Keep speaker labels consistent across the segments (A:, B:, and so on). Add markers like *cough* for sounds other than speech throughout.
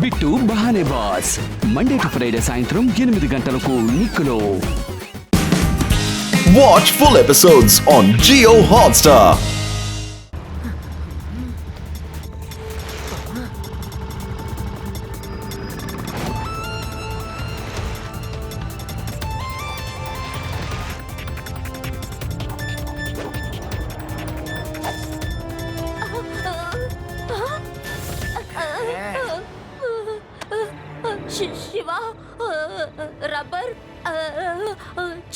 A: Bit బహానే boss Monday to Friday సాయంత్రం ఎనిమిది గంటలకు నిక్కులో
B: Watch full episodes on Geo Hotstar.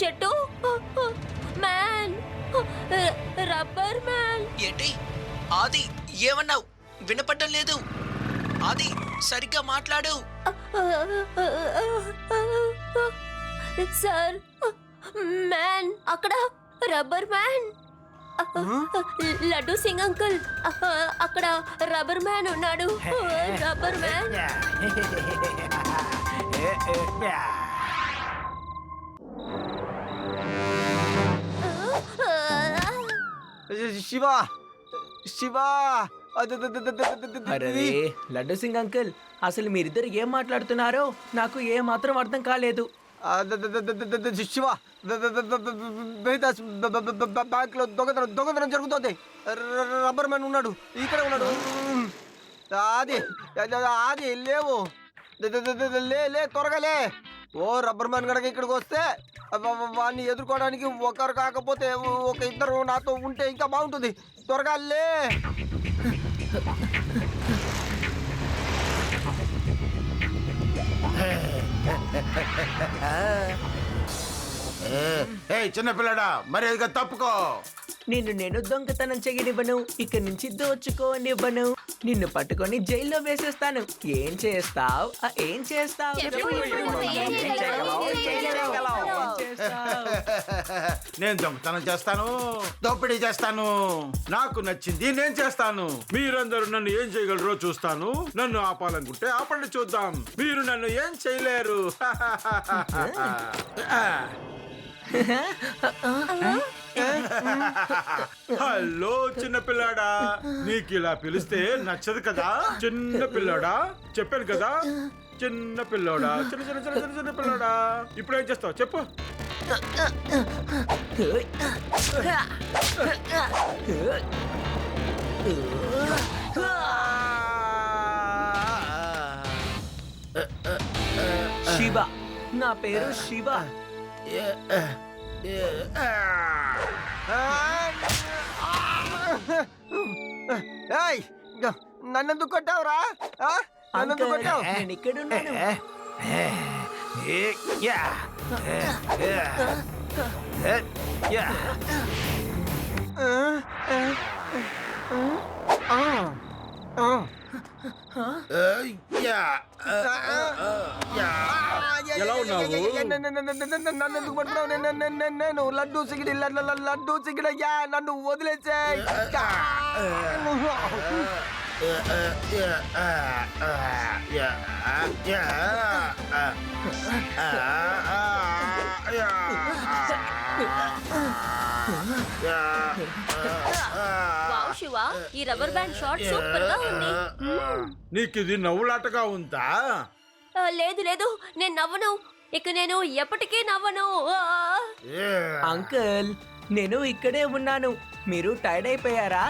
C: చెట్టు. మ్యాన్. Rubber man.
D: ఏంటి? ఆది ఏమన్నావు? వినపడడం లేదు. ఆది సరిగ్గా మాట్లాడు.
C: Sir man. అక్కడ rubber man. Laddu Singh uncle. అక్కడ రబ్బర్ మ్యాన్ ఉన్నాడు. *laughs* Rubber man. *laughs*
E: శివ శివ
D: అరే లడ్డు సింగ్ అంకుల్ అసలు మీరిద్దరు ఏం మాట్లాడుతున్నారో నాకు ఏ మాత్రం అర్థం కాలేదు
E: శివ బ్యాంక్లో దొంగతనం దొంగతనం జరుగుతోంది రబ్బర్ మ్యాన్ ఉన్నాడు ఇక్కడ ఉన్నాడు అది అది లేవు లే లే త్వరగా లే ఓ రబ్బర్ మ్యాన్ కనుక ఇక్కడికి వస్తే వాడిని ఎదుర్కోవడానికి ఒకరు కాకపోతే ఒక ఇద్దరు నాతో ఉంటే ఇంకా బాగుంటుంది. త్వరగా లే.
F: చిన్నపిల్లడా చిన్న పిల్లడా తప్పుకో.
D: నిన్ను నేను దొంగతనం చేయనివ్వను. ఇక్కడి నుంచి దోచుకోనివ్వను. నిన్ను పట్టుకొని జైల్లో వేసేస్తాను. ఏం చేస్తావ్? ఏం చేస్తావ్?
F: నేను దొంగతనం చేస్తాను. దోపిడీ చేస్తాను. నాకు నచ్చింది నేను చేస్తాను. మీరందరూ నన్ను ఏం చేయగలరో చూస్తాను. నన్ను ఆపాలనుకుంటే ఆపండి చూద్దాం. మీరు నన్ను ఏం చేయలేరు. *laughs* హలో చిన్న పిల్లాడా. నీకు ఇలా పిలిస్తే నచ్చదు కదా? చిన్న పిల్లాడా? చెప్పాను కదా? చిన్న పిల్లోడా. చిన్న చిన్న చిన్న చిన్న చిన్న పిల్లోడా. ఇప్పుడు ఏం చేస్తావు? చెప్పు.
D: శివ. నా పేరు శివ.
E: నన్నెందుకు కొట్టావురా? ఆ? నన్నెందుకు కొట్టావు?
D: నేను ఇక్కడున్నాను.
F: ఎలా ఉన్నావు?
E: నన్నెందుకు పట్టుకున్నావు నేను- లడ్డు సిగిడి లడ్డు సిగిడయ్యా నన్ను వదిలేసేయ్
C: శివా ఈ రబ్బర్ బ్యాండ్ షార్ట్ సూపర్గా ఉంది.
F: నీకు ఇది నవ్వులాటగా ఉందా?
C: లేదు లేదు నేను నవ్వను. ఇక నేను ఎప్పటికీ నవ్వను. ఆ!
D: అంకుల్ నేను ఇక్కడే ఉన్నాను. మీరు టైర్డ్ అయిపోయారా?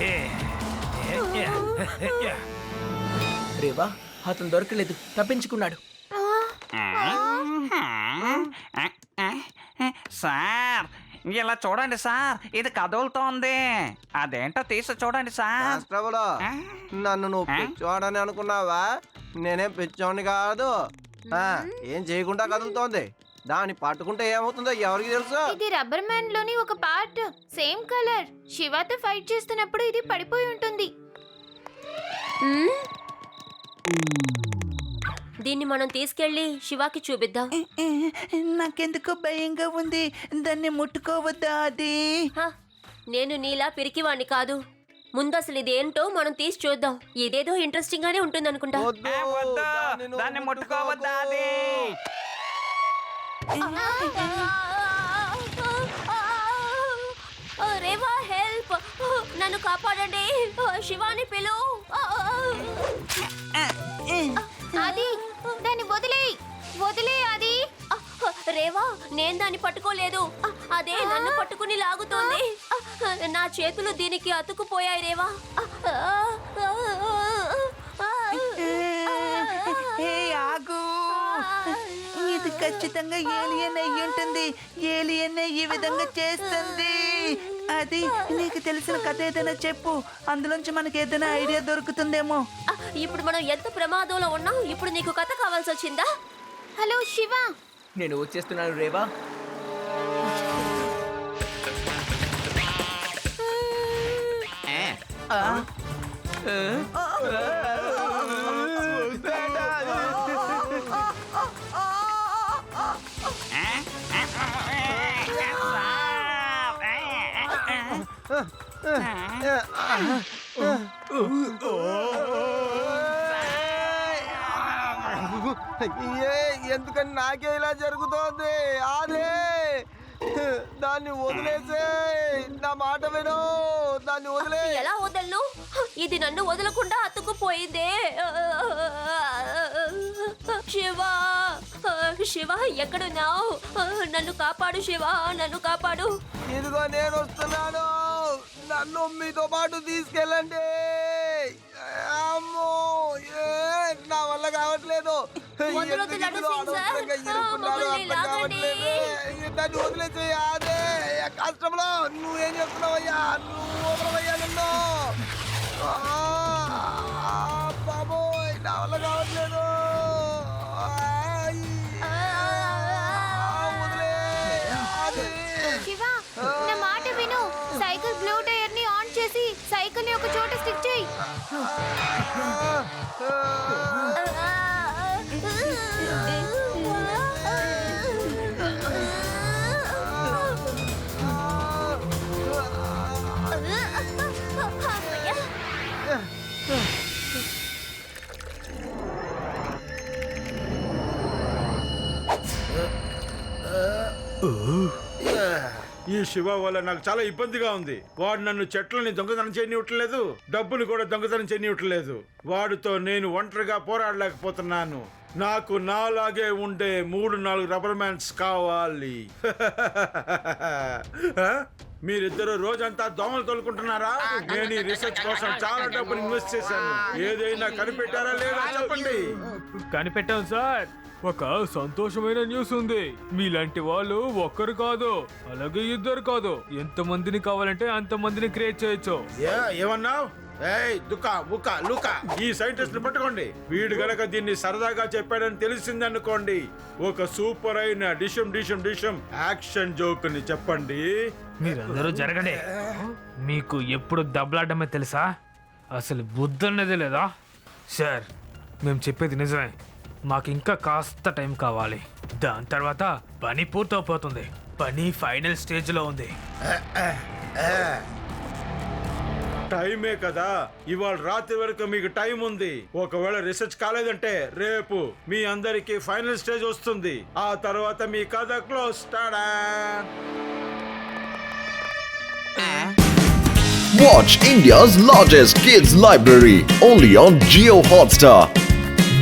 D: 예. రేవా అతను దొరకలేదు. తప్పించుకున్నాడు.
G: సార్ ఇలా చూడండి సార్ ఇది కదులుతోంది. అదేంటో తీసి చూడండి సార్.
E: కానిస్టేబుల్ నన్ను నువ్వు పిచ్చోడని అనుకున్నావా? నేనేం పిచ్చోడిని కాదు. ఆ, ఏం చేయకుండా కదులుతోంది. దాన్ని పట్టుకుంటే ఏమవుతుందో ఎవరికి తెలుసు?
H: ఇది రబ్బర్ మ్యాన్లోని ఒక పార్ట్ సేమ్ కలర్. శివతో ఫైట్ చేస్తున్నప్పుడు ఇది పడిపోయి ఉంటుంది?
C: దీన్ని మనం తీసుకెళ్ళి శివాకి చూపిద్దాం.
G: నాకెందుకో భయంగా ఉంది. దాన్ని ముట్టుకోవద్దా అది?
C: హ, నేను నీలా పిరికివాణ్ణి కాదు. ముందు అసలు ఇదేంటో మనం తీసి చూద్దాం. ఇదేదో ఇంట్రెస్టింగ్ గానే ఉంటుంది అనుకుంటా
E: వద్దు దాన్ని నువ్వు
G: దాన్ని ముట్టుకోవద్దా అది
C: రేవా హెల్ప్ నన్ను కాపాడండి. శివాని పిలు.
H: అది దాన్ని వదిలే వదిలే అది.
C: రేవా నేను దాన్ని పట్టుకోలేదు. అదే నన్ను పట్టుకుని లాగుతోంది. నా చేతులు దీనికి అతుకుపోయాయి రేవా.
G: ఏ ఇది ఖచ్చితంగా ఏలియన్ అయ్యి ఉంటుంది. ఏలియన్ ఈ విధంగా చేస్తుంది. అది నీకు తెలిసిన కథ ఏదైనా చెప్పు. అందులోంచి మనకి ఏదైనా ఐడియా దొరుకుతుందేమో.
C: ఇప్పుడు మనం ఎంత ప్రమాదంలో ఉన్నాం? ఇప్పుడు నీకు కథ కావాల్సి వచ్చిందా?
H: హలో శివ.
D: నేను వచ్చేస్తున్నాను రేవా.
E: ఏ ఎందుకని నాకే ఇలా జరుగుతోంది? అదే దాన్ని వదిలేసే! నా మాట విను! దాన్ని వదిలే!
C: ఎలా వదలను? ఇది నన్ను వదలకుండా అతుక్కుపోయిందే! శివ! శివ ఎక్కడున్నావు? నన్ను కాపాడు శివ! నన్ను కాపాడు!
E: ఇదిగో నేను వస్తున్నాను! నన్ను మీతో పాటు తీసుకెళ్ళండి అమ్మో ఏ, నా వల్ల కావట్లేదు
C: వదలొద్దు
E: ఎందుకు ఇందులో
C: నన్ను సింగ్ సార్.
E: అనవసరంగా ఇరుక్కున్నానో
C: మమ్మల్ని
E: అర్థం
C: లాగండి.
E: కావట్లేదు. నన్ను వదిలేసి అదే కష్టంలో నువ్వేం చెప్తున్నావయ్యా నువ్వు వదలవయ్యా నన్ను
H: 바보야? 어?
F: ఈ శివ వల్ల నాకు చాలా ఇబ్బందిగా ఉంది. వాడు నన్ను చెట్లని దొంగతనం చేయనివ్వట్లేదు. డబ్బులు కూడా దొంగతనం చేయనివ్వట్లేదు. వాడితో నేను ఒంటరిగా పోరాడలేకపోతున్నాను. నాకు నాలాగే ఉండే మూడు నాలుగు రబ్బర్ మ్యాన్స్ కావాలి. *laughs* మీరిద్దరు రోజంతా దోమలు తోలుకుంటున్నారా? నేను ఈ రీసెర్చ్ కోసం చాలా డబ్బులు ఇన్వెస్ట్ చేశాను. ఏదైనా కనిపెట్టారా లేదా చెప్పండి?
I: కనిపెట్టాం సార్. ఒక సంతోషమైన న్యూస్ ఉంది. మీలాంటి వాళ్ళు ఒక్కరు కాదు అలాగే ఇద్దరు కాదు. ఎంత మందిని కావాలంటే అంత మందిని క్రియేట్ చేయొచ్చు.
F: ఏమన్నావు? ఏయ్ లుక ఈ సైంటిస్ట్ పట్టుకోండి. వీడు గనక దీన్ని సరదాగా చెప్పాడని తెలిసిందనుకోండి ఒక సూపర్ అయిన డిషం డిషం డిషం యాక్షన్ జోక్ని చెప్పండి.
I: మీరందరూ జరగండి. మీకు ఎప్పుడు దెబ్బలాడమే తెలుసా? అసలు బుద్ధి అన్నది లేదా? సార్ మేము చెప్పేది నిజమే. మాకు ఇంకా కాస్త టైం కావాలి. దాని తర్వాత పని పూర్తయిపోతుంది పని ఫైనల్ స్టేజ్లో ఉంది.
F: టైమే కదా. ఇవాళ రాత్రి వరకు మీకు టైం ఉంది. ఒకవేళ రీసెర్చ్ కాలేదంటే రేపు మీ అందరికి ఫైనల్ స్టేజ్ వస్తుంది. ఆ తర్వాత మీ కథ close.
B: Watch India's largest kids library only on Geo Hotstar.